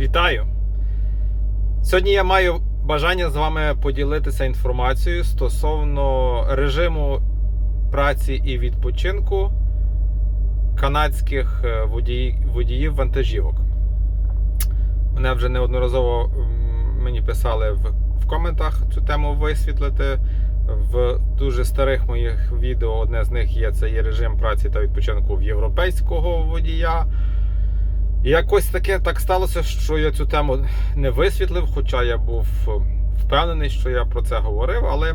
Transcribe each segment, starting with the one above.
Вітаю! Сьогодні я маю бажання з вами поділитися інформацією стосовно режиму праці і відпочинку канадських е, водії- водіїв вантажівок. Мене вже неодноразово мені писали в коментах цю тему висвітлити. В дуже старих моїх відео одне з них є це є режим праці та відпочинку в європейського водія. Якось таке так сталося, що я цю тему не висвітлив, хоча я був е, впевнений, що я про це говорив, але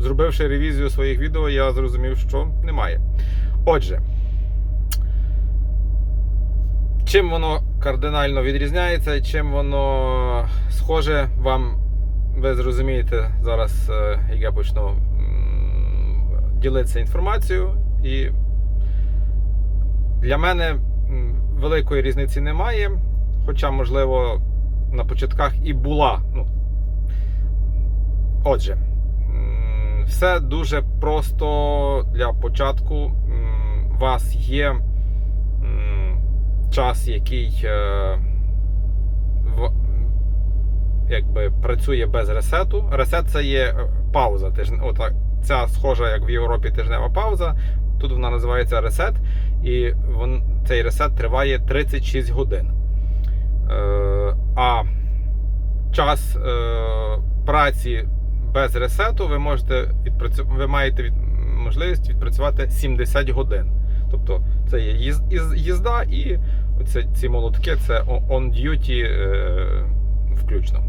зробивши ревізію своїх відео, я зрозумів, що немає. Отже, чим воно кардинально відрізняється, чим воно схоже, вам ви зрозумієте зараз, е, як я почну ділитися інформацією. І для мене великої різниці немає. Хоча, можливо, на початках і була. Ну, Отже, все дуже просто для початку. У вас є час, який е, якби працює без ресету. Ресет це є е, пауза. Тижн... Отак, ця схожа, як в Європі, тижнева пауза. Тут вона називається ресет, і вон, цей ресет триває 36 годин. Е, а час е, праці без ресету ви можете відпрацю... ви маєте від... можливість відпрацювати 70 годин. Тобто це є їз... їзда і оце, ці молотки це on duty е, включно.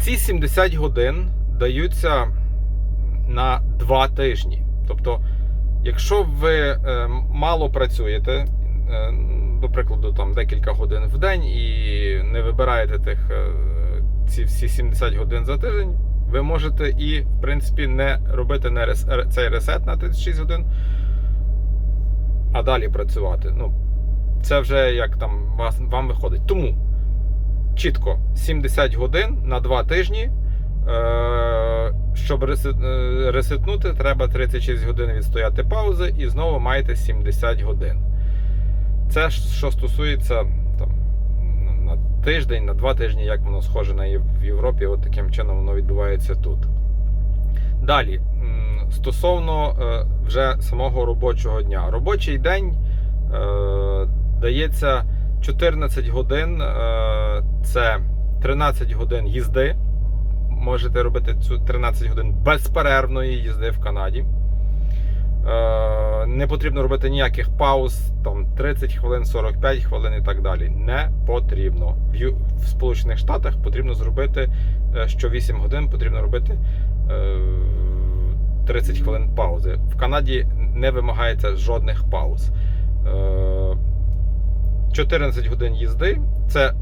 Ці 70 годин даються на 2 тижні. Тобто, якщо ви е, мало працюєте, е, до прикладу, там декілька годин в день і не вибираєте тих е, ці всі 70 годин за тиждень, ви можете і, в принципі, не робити цей ресет на 36 годин, а далі працювати. Ну, це вже як там вам виходить. Тому чітко 70 годин на 2 тижні. Щоб ресет- е, треба 36 годин відстояти паузи і знову маєте 70 годин. Це що стосується там, на- на тиждень, на два тижні, як воно схоже на в Європі, от таким чином воно відбувається тут. Далі, стосовно е, вже самого робочого дня. Робочий день е, дається 14 годин, е, це 13 годин їзди. Можете робити цю 13 годин безперервної їзди в Канаді. Е, Не потрібно робити ніяких пауз, там 30 хвилин, 45 хвилин і так далі. Не потрібно. В, Сполучених Штатах потрібно зробити е, що 8 годин потрібно робити е, 30 хвилин паузи. В Канаді не вимагається жодних пауз. Е, 14 годин їзди це.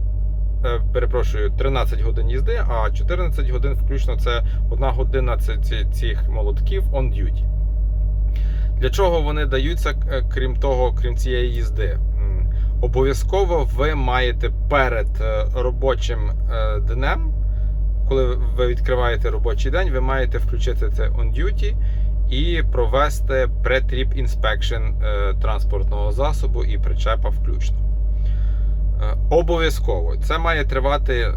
Е, Перепрошую, 13 годин їзди, а 14 годин включно це одна година ці- ці- цих молотків on duty. Для чого вони даються, е, крім того, крім цієї їзди? Обов'язково ви маєте перед е, робочим днем, коли ви відкриваєте робочий день, ви маєте включити це on duty і провести inspection е, транспортного засобу і причепа включно. Е, Обов'язково. Це має тривати, е,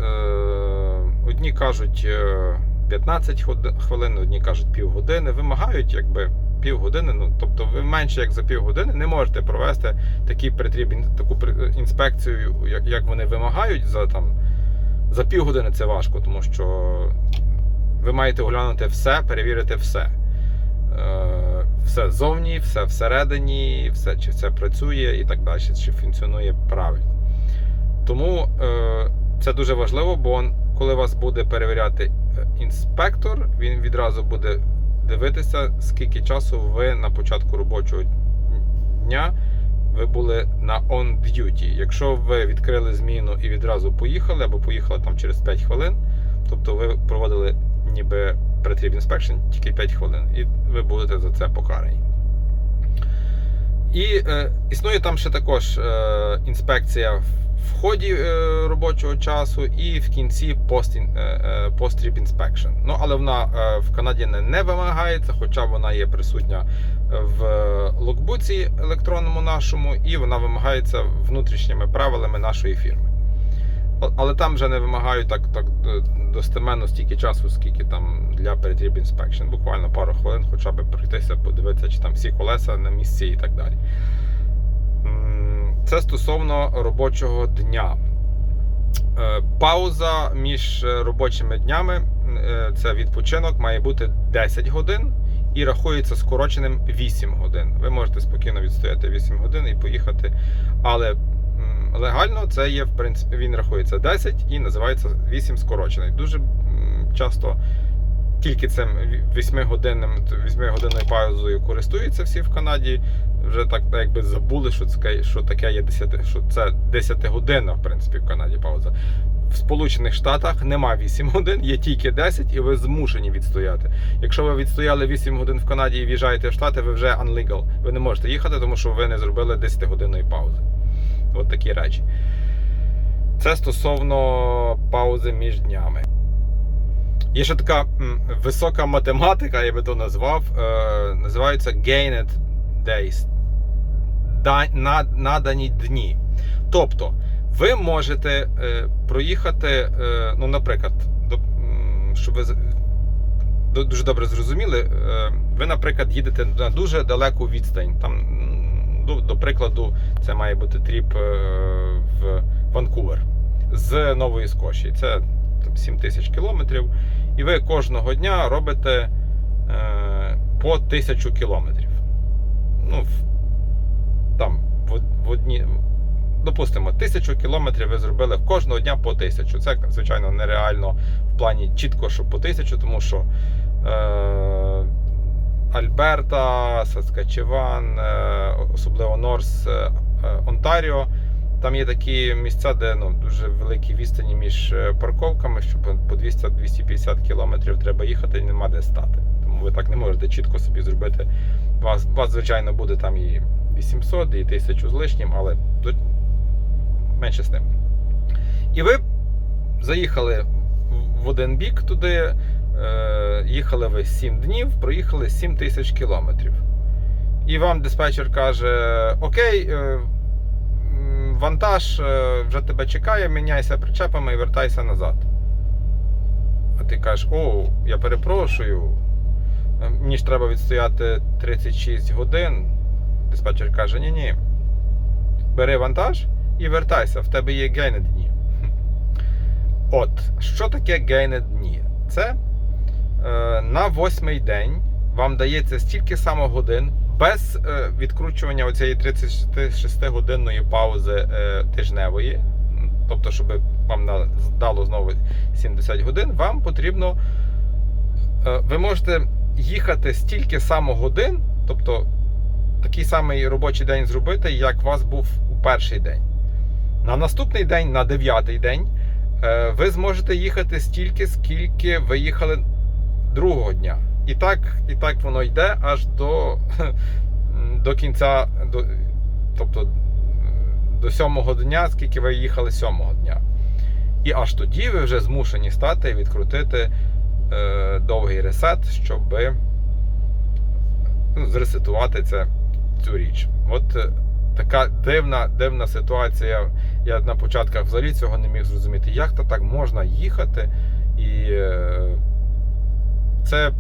одні кажуть е, 15 хвилин, одні кажуть півгодини. Вимагають якби півгодини. Ну, тобто ви менше як за півгодини не можете провести такий притріб, таку інспекцію, як, як вони вимагають. За, там, за півгодини це важко, тому що ви маєте оглянути все, перевірити все. Е, Все ззовні, все всередині, все, чи це працює і так далі, чи функціонує правильно. Тому е, це дуже важливо, бо коли вас буде перевіряти е, інспектор, він відразу буде дивитися, скільки часу ви на початку робочого дня ви були на on duty. Якщо ви відкрили зміну і відразу поїхали, або поїхали там через 5 хвилин, тобто ви проводили ніби pre-trip inspection тільки 5 хвилин, і ви будете за це покарані. І е, існує там ще також е, інспекція в- ході е, робочого часу і в кінці post, е, е, post-trip inspection. Ну, але вона в Канаді не, вимагається, хоча вона є присутня в локбуці електронному нашому, і вона вимагається внутрішніми правилами нашої фірми. Але там вже не вимагають так, так достеменно стільки часу, скільки там для перетріб інспекшн. Буквально пару хвилин, хоча б пройтися, подивитися, чи там всі колеса на місці і так далі. Це стосовно робочого дня. Е, Пауза між е, робочими днями е, це відпочинок, має бути 10 годин і рахується скороченим 8 годин. Ви можете спокійно відстояти 8 годин і поїхати. Але легально це є, в принципі, він рахується 10 і називається 8 скорочений. Дуже часто тільки цим 8-годинним 8-годинною паузою користуються всі в Канаді. Вже так якби забули, що це що таке є 10, що це 10 годинна, в принципі, в Канаді пауза. В Сполучених Штатах нема 8 годин, є тільки 10, і ви змушені відстояти. Якщо ви відстояли 8 годин в Канаді і в'їжджаєте в Штати, ви вже unlegal. Ви не можете їхати, тому що ви не зробили 10-годинної паузи. От такі речі. Це стосовно паузи між днями. Є ще така висока математика, я би то назвав. Е, називається gained days. Надані дні. Тобто, ви можете е, проїхати, е, ну, наприклад, щоб ви дуже добре зрозуміли, е, ви, наприклад, їдете на дуже далеку відстань. Там, до, прикладу, це має бути тріп в Ванкувер з Нової Скоші. Це там, 7 тисяч кілометрів. І ви кожного дня робите по тисячу кілометрів. Ну, там, в, в одні. Допустимо, тисячу кілометрів ви зробили кожного дня по тисячу. Це, звичайно, нереально в плані чітко, що по тисячу, тому що е, Альберта, Саскачеван, е, особливо Норс, е, е, Онтаріо. Там є такі місця, де ну, дуже великі відстані між е, парковками, що по по 200-250 кілометрів треба їхати і нема де стати. Тому ви так не можете чітко собі зробити. Вас, вас звичайно, буде там і 800, і 1000 з лишнім, але менше з тим. І ви заїхали в один бік туди, е, їхали ви 7 днів, проїхали 7 тисяч кілометрів. І вам диспетчер каже: Окей, е, вантаж е, вже тебе чекає, міняйся причепами і вертайся назад. А ти кажеш, о, я перепрошую. Е, Мені ж треба відстояти 36 годин. Диспетчер каже: ні, ні. Бери вантаж і вертайся, в тебе є гейни дні. От, що таке гейни дні? Це е, на восьмий день вам дається стільки само годин без е, відкручування оцієї 36-годинної паузи е, тижневої. Тобто, щоб вам дало знову 70 годин, вам потрібно. Е, ви можете їхати стільки само годин, тобто такий самий робочий день зробити, як у вас був у перший день. На наступний день, на дев'ятий день, е, ви зможете їхати стільки, скільки ви їхали другого дня. І так, і так воно йде аж до, до кінця, до, тобто до сьомого дня, скільки ви їхали сьомого дня. І аж тоді ви вже змушені стати і відкрутити е, довгий ресет, щоб ну, зресетувати це, цю річ. От е, така дивна, дивна ситуація. Я на початках взагалі цього не міг зрозуміти, як то так можна їхати. І е, це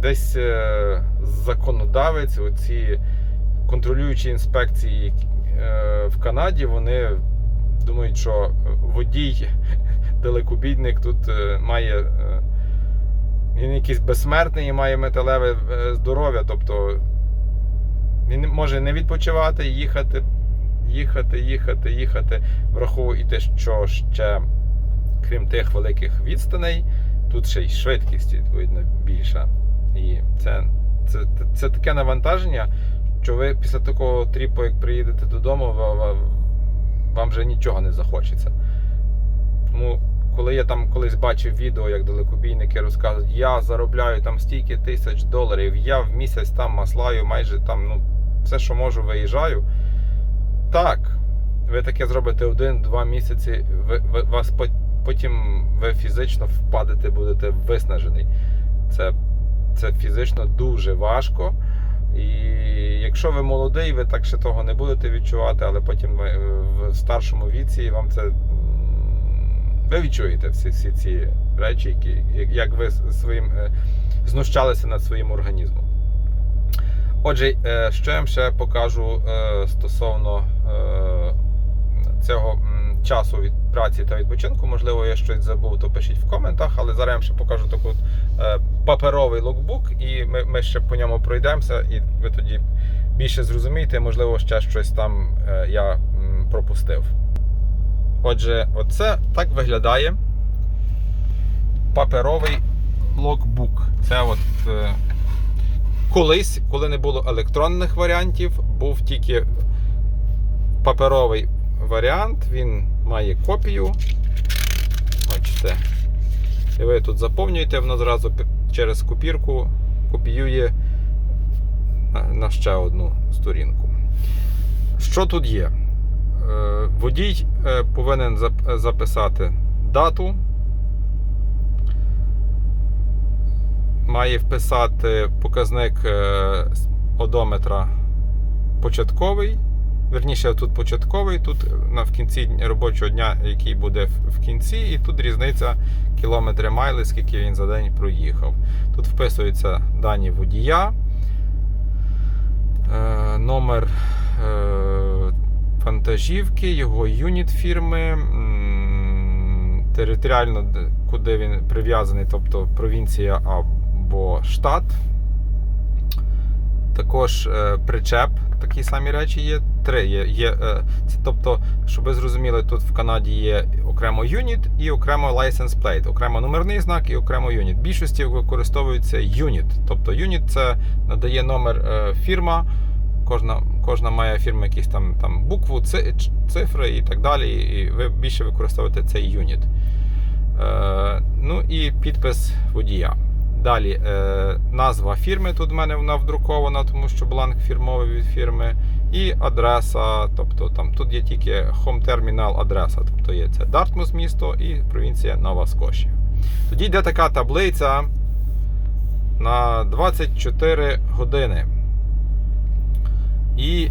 десь е, законодавець, оці контролюючі інспекції е, в Канаді, вони думають, що водій, далекобійник тут е, має. е, Він якийсь безсмертний і має металеве е, здоров'я, тобто він може не відпочивати, їхати, їхати, їхати, їхати. Враховуйте, що ще, крім тих великих відстаней, тут ще й швидкість відповідно більша. І це, це, це таке навантаження, що ви після такого тріпу, як приїдете додому, ва- ва- вам вже нічого не захочеться. Тому, коли я там колись бачив відео, як далекобійники розказують, я заробляю там стільки тисяч доларів, я в місяць там маслаю майже там, ну, все, що можу, виїжджаю. Так, ви таке зробите один-два місяці, ви, ви, вас потім ви фізично впадете, будете виснажений. Це, це фізично дуже важко. І якщо ви молодий, ви так ще того не будете відчувати, але потім е, в старшому віці вам це ви відчуєте всі, всі ці речі, які як- ви своїм е, знущалися над своїм організмом. Отже, е, що я вам ще покажу е, стосовно цього часу від праці та відпочинку. Можливо, я щось забув, то пишіть в коментах, але зараз я вам ще покажу таку е, паперовий локбук, і ми, ми ще по ньому пройдемося, і ви тоді більше зрозумієте, можливо, ще щось там я пропустив. Отже, оце так виглядає паперовий локбук. Це от е, колись, коли не було електронних варіантів, був тільки паперовий варіант. Він має копію. Бачите. І ви тут заповнюєте, воно зразу через копірку копіює на- ще одну сторінку. Що тут є? Е, Водій е, повинен записати дату. Має вписати показник е, одометра початковий. Верніше, тут початковий, тут в кінці робочого дня, який буде в- кінці, і тут різниця кілометри майли, скільки він за день проїхав. Тут вписуються дані водія, номер вантажівки, його юніт фірми, територіально, куди він прив'язаний, тобто провінція або штат. Також е, причеп, такі самі речі є. Три є. є е, це, тобто, щоб ви зрозуміли, тут в Канаді є окремо юніт і окремо license plate, окремо номерний знак і окремо юніт. Більшості використовується юніт. Тобто юніт це надає номер е, фірма. Кожна, кожна має фірма якісь там, там букву, цифри і так далі. І ви більше використовуєте цей юніт. Е, ну і підпис водія. Далі е, назва фірми тут в мене вона вдрукована, тому що бланк фірмовий від фірми. І адреса, тобто там тут є тільки Home Terminal адреса, тобто є це Дартмус місто і провінція Нова Скошія. Тоді йде така таблиця на 24 години. І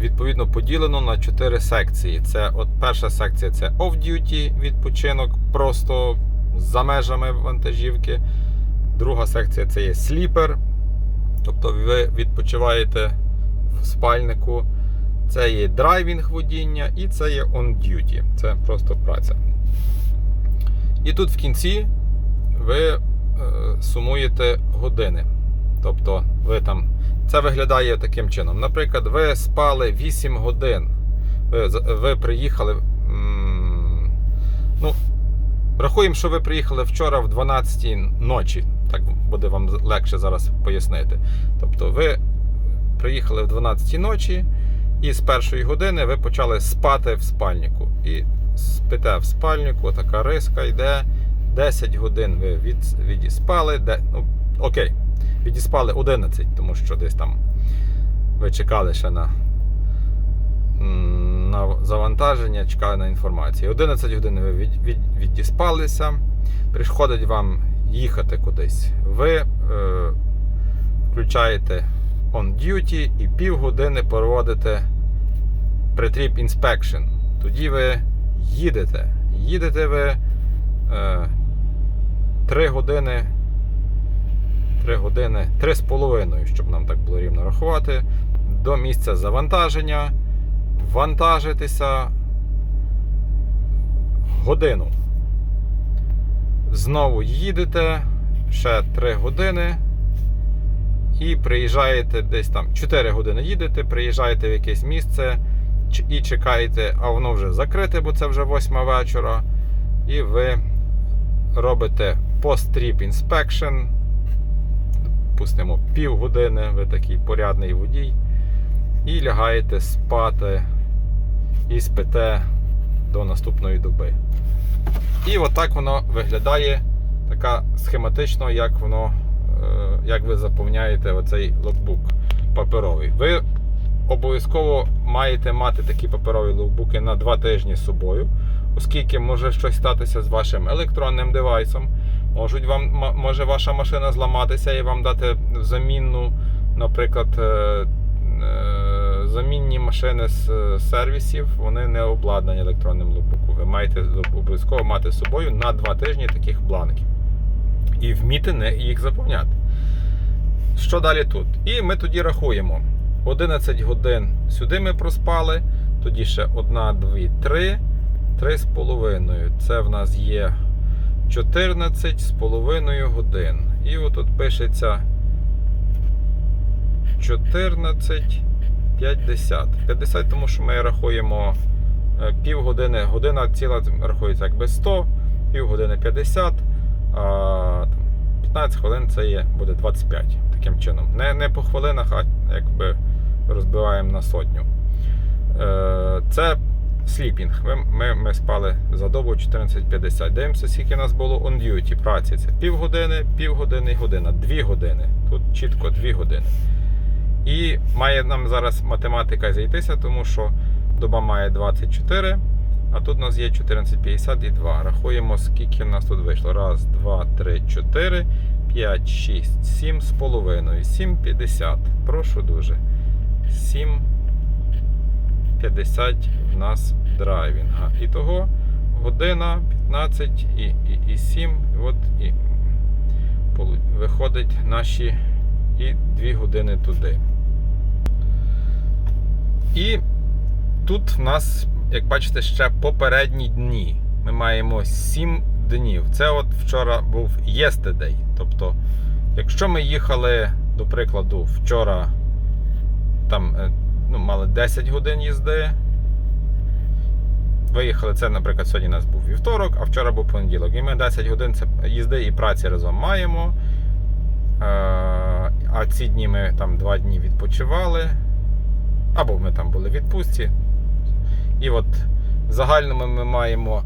відповідно поділено на 4 секції. Це от перша секція це off-duty відпочинок, просто за межами вантажівки. Друга секція це є sleeper, тобто ви відпочиваєте в спальнику. Це є драйвінг водіння і це є on duty. Це просто праця. І тут в кінці ви е, сумуєте години. Тобто ви там. Це виглядає таким чином. Наприклад, ви спали 8 годин. Ви, ви приїхали. Ну, рахуємо, що ви приїхали вчора в 12 ночі. Так буде вам легше зараз пояснити. Тобто, ви приїхали в 12 ночі, і з першої години ви почали спати в спальнику. І спите в спальнику, така риска йде. 10 годин ви від, відіспали. Де, ну, окей, відіспали 11, тому що десь там ви чекали ще на, на завантаження, чекали на інформацію. 11 годин ви від, від, відіспалися, приходить вам їхати кудись. Ви е, включаєте on duty і півгодини проводите pre-trip inspection. Тоді ви їдете. Їдете ви е, 3 години. 3 години, 3,5, щоб нам так було рівно рахувати, до місця завантаження, вантажитися годину. Знову їдете ще 3 години і приїжджаєте десь там 4 години їдете, приїжджаєте в якесь місце і чекаєте, а воно вже закрите, бо це вже 8 вечора. І ви робите post-trip inspection. Пустимо півгодини, ви такий порядний водій. І лягаєте спати і спите до наступної доби. І отак воно виглядає така схематично, як воно, е, як ви заповняєте оцей локбук паперовий. Ви обов'язково маєте мати такі паперові локбуки на 2 тижні з собою, оскільки може щось статися з вашим електронним девайсом. Можуть вам, може ваша машина зламатися і вам дати замінну наприклад, е, е, замінні машини з е, сервісів, вони не обладнані електронним логбуком. Ви маєте обов'язково мати з собою на 2 тижні таких бланків. І вміти не їх заповняти. Що далі тут? І ми тоді рахуємо. 11 годин сюди ми проспали, тоді ще 1, 2, 3, 3 з половиною. Це в нас є 14 з половиною годин. І отут пишеться 14, 50. 50, тому що ми рахуємо е, півгодини, година ціла рахується якби 100, півгодини 50, а 15 хвилин це є, буде 25 таким чином. Не, не по хвилинах, а якби розбиваємо на сотню. Е, Це сліпінг. Ми, ми, ми спали за добу 14.50. Дивимося, скільки нас було on duty праці. Це півгодини, півгодини і година. Дві години. Тут чітко дві години. І має нам зараз математика зійтися, тому що доба має 24, а тут у нас є 14,50 і 2. Рахуємо, скільки в нас тут вийшло. Раз, два, три, чотири, 5, 6, 7 з половиною. 7,50. Прошу дуже. 7,50 в нас драйвінга. І того година 15 і, і, і 7. От і виходить наші і 2 години туди. І тут в нас, як бачите, ще попередні дні. Ми маємо 7 днів. Це от вчора був yesterday. Тобто, якщо ми їхали, до прикладу, вчора там е, ну, мали 10 годин їзди. Виїхали, це, наприклад, сьогодні у нас був вівторок, а вчора був понеділок. І ми 10 годин це їзди і праці разом маємо. Е, А ці дні ми там 2 дні відпочивали. Або ми там були в відпустці. І от в загальному ми маємо,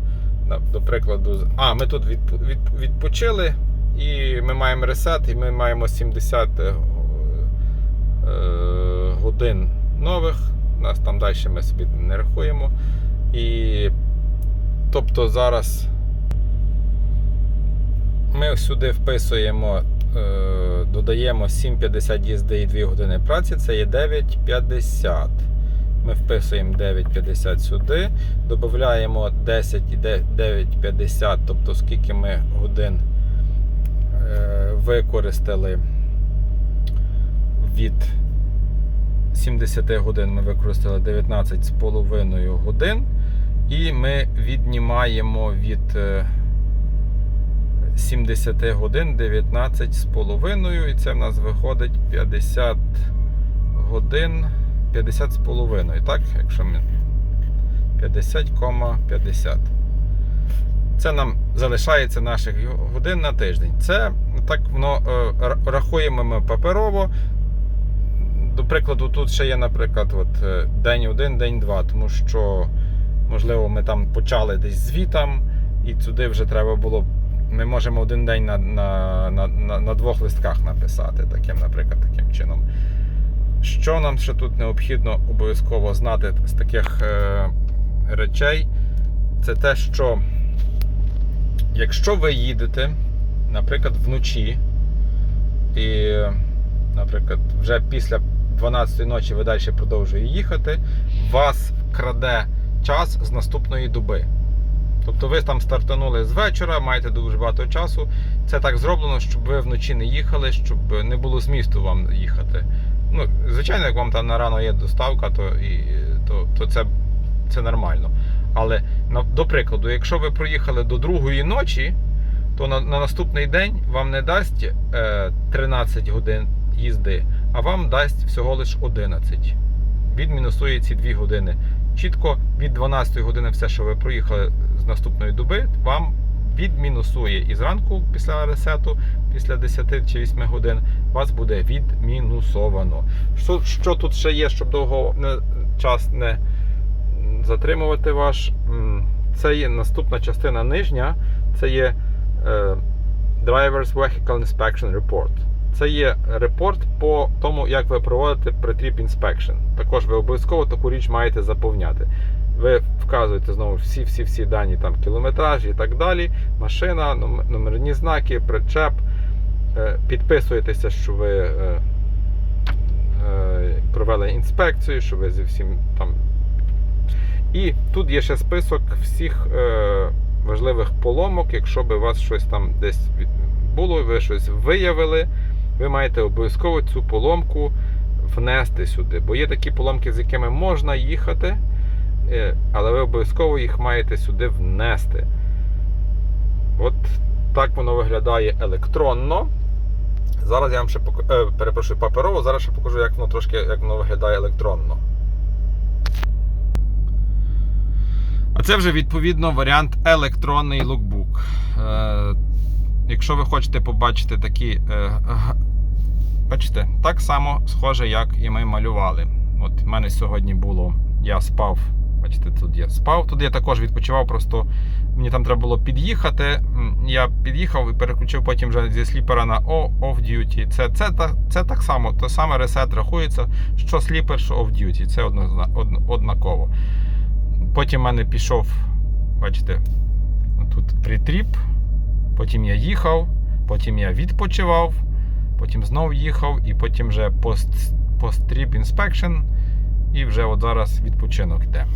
до прикладу, а, ми тут відпочили, і ми маємо ресет, і ми маємо 70 е, е, годин нових. Нас там далі ми собі не рахуємо. І тобто зараз ми сюди вписуємо, е, додаємо 7,50 їзди і 2 години праці, це є 9,50. Ми вписуємо 9,50 сюди, додаємо 10 і 9,50, тобто скільки ми годин е, використали від 70 годин ми використали 19,5 годин. І ми віднімаємо від е, 70 годин 19,5. І це в нас виходить 50 годин 50 з половиною. Так, якщо ми 50,50. Це нам залишається наших годин на тиждень. Це так воно е, рахуємо ми паперово. До прикладу, тут ще є, наприклад, от, е, день один, день два, тому що, можливо, ми там почали десь звітом, і туди вже треба було. Ми можемо один день на, на, на, на, на двох листках написати, таким, наприклад, таким чином. Що нам ще тут необхідно обов'язково знати з таких е, речей, це те, що якщо ви їдете, наприклад, вночі, і, наприклад, вже після 12 ночі ви далі продовжуєте їхати, вас краде час з наступної доби. Тобто ви там стартанули з вечора, маєте дуже багато часу. Це так зроблено, щоб ви вночі не їхали, щоб не було змісту вам їхати. Ну, звичайно, як вам там на рано є доставка, то, і, то, то це, це нормально. Але до прикладу, якщо ви проїхали до другої ночі, то на, на наступний день вам не дасть е, 13 годин їзди, а вам дасть всього лише 11. Відмінусує ці 2 години. Чітко від 12 години все, що ви проїхали з наступної доби, вам відмінусує і зранку після ресету, після 10 чи 8 годин, вас буде відмінусовано. Що, що тут ще є, щоб довго не, час не затримувати ваш? Це є наступна частина нижня, це є е, Driver's Vehicle Inspection Report. Це є репорт по тому, як ви проводите pre-trip inspection. Також ви обов'язково таку річ маєте заповняти. Ви вказуєте знову всі-всі-всі дані, там кілометраж і так далі, машина, номерні знаки, причеп. Е, Підписуєтеся, що ви е, провели інспекцію, що ви зі всім там. І тут є ще список всіх е, важливих поломок. Якщо би у вас щось там десь було, ви щось виявили, ви маєте обов'язково цю поломку внести сюди. Бо є такі поломки, з якими можна їхати, е, але ви обов'язково їх маєте сюди внести. От так воно виглядає електронно. Зараз я вам ще покажу, е, перепрошую паперово, зараз ще покажу, як воно трошки як воно виглядає електронно. А це вже відповідно варіант електронний лукбук. Е, якщо ви хочете побачити такі. Бачите, так само схоже, як і ми малювали. От в мене сьогодні було, я спав. Бачите, тут я спав. Тут я також відпочивав, просто мені там треба було під'їхати. Я під'їхав і переключив потім вже зі сліпера на off-duty. Це, це, це так само, то саме ресет рахується, що сліпер, що off-duty. Це однозна- одн- однаково. Потім в мене пішов, бачите, тут притріп. Потім я їхав, потім я відпочивав, потім знов їхав, і потім вже пост, пост-тріп інспекшн. І вже от зараз відпочинок йде.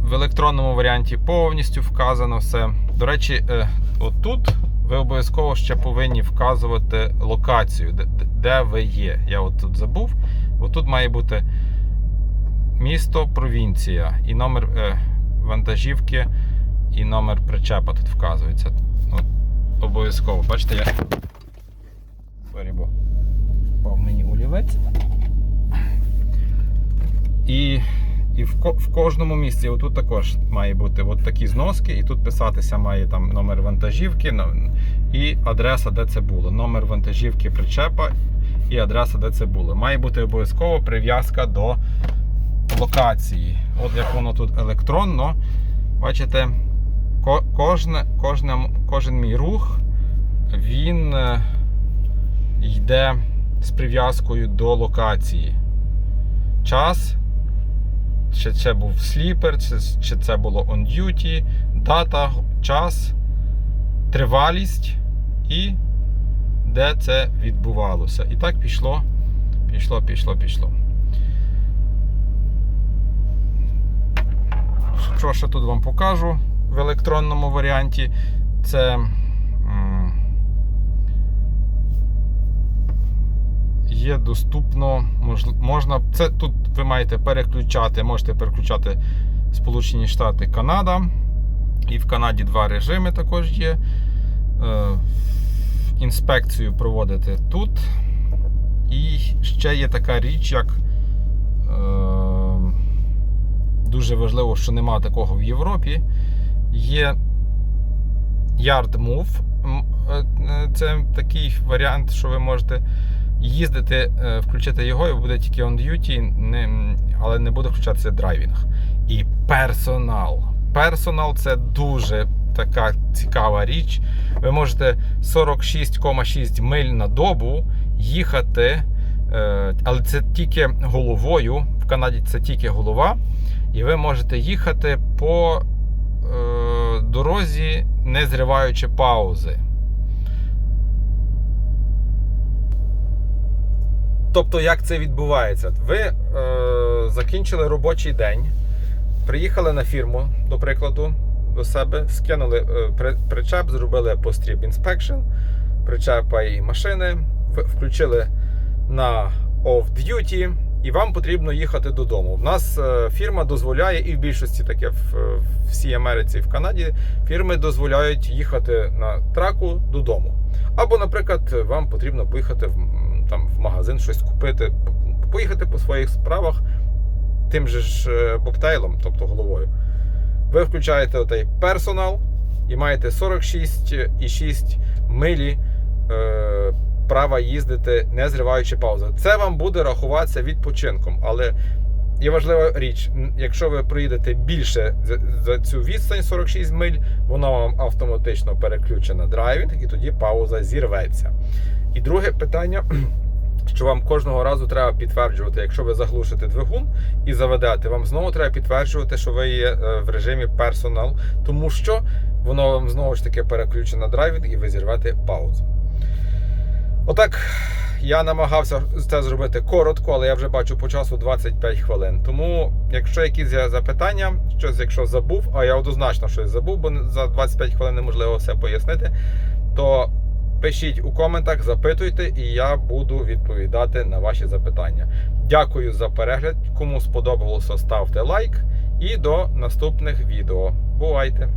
В електронному варіанті повністю вказано все. До речі, е, отут ви обов'язково ще повинні вказувати локацію, де, ви є. Я от тут забув. Отут має бути місто, провінція і номер е, вантажівки, і номер причепа тут вказується. От, обов'язково. Бачите, я. Сорі, бо впав мені олівець. І, і в, ко- в кожному місці отут також має бути от такі зноски, і тут писатися має там номер вантажівки і адреса, де це було. Номер вантажівки причепа і адреса, де це було. Має бути обов'язково прив'язка до локації. От як воно тут електронно. Бачите, ко- кожне, кожне, кожен мій рух він е, йде з прив'язкою до локації. Час, чи це був сліпер, чи, чи це було on duty, дата, час, тривалість і де це відбувалося. І так пішло, пішло, пішло, пішло. Що ще тут вам покажу в електронному варіанті? Це є доступно, можна. Це тут ви маєте переключати, можете переключати Сполучені Штати, Канада. І в Канаді два режими також є. Е, Інспекцію проводити тут. І ще є така річ, як. Е, дуже важливо, що нема такого в Європі. Є Yard Move. Е, е, Це такий варіант, що ви можете їздити, е, включити його, і буде тільки on duty, але не буде включатися драйвінг. І персонал. Персонал це дуже така цікава річ. Ви можете 46,6 миль на добу їхати, але це тільки головою. В Канаді це тільки голова. І ви можете їхати по дорозі, не зриваючи паузи. Тобто, як це відбувається? Ви е, закінчили робочий день, приїхали на фірму, до прикладу, до себе, скинули е, причеп, зробили постріб інспекшн, причепа і машини, включили на off-duty, і вам потрібно їхати додому. У нас е, фірма дозволяє, і в більшості таке в, в всій Америці і в Канаді фірми дозволяють їхати на траку додому. Або, наприклад, вам потрібно поїхати в, там, в магазин щось купити, поїхати по своїх справах тим же ж е, боктейлом, тобто головою. Ви включаєте отей персонал і маєте 46,6 милі е, права їздити, не зриваючи паузи. Це вам буде рахуватися відпочинком. Але є важлива річ: якщо ви проїдете більше за, за цю відстань 46 миль, вона вам автоматично переключена на драйвінг, і тоді пауза зірветься. І друге питання. Що вам кожного разу треба підтверджувати, якщо ви заглушите двигун і заведете, вам знову треба підтверджувати, що ви є е, в режимі персонал, тому що воно вам знову ж таки переключено на драйвінг і ви зірвете паузу. Отак я намагався це зробити коротко, але я вже бачу по часу 25 хвилин. Тому, якщо якісь запитання, щось, якщо забув, а я однозначно щось забув, бо за 25 хвилин неможливо все пояснити, то пишіть у коментах, запитуйте, і я буду відповідати на ваші запитання. Дякую за перегляд. Кому сподобалося, ставте лайк. І до наступних відео. Бувайте!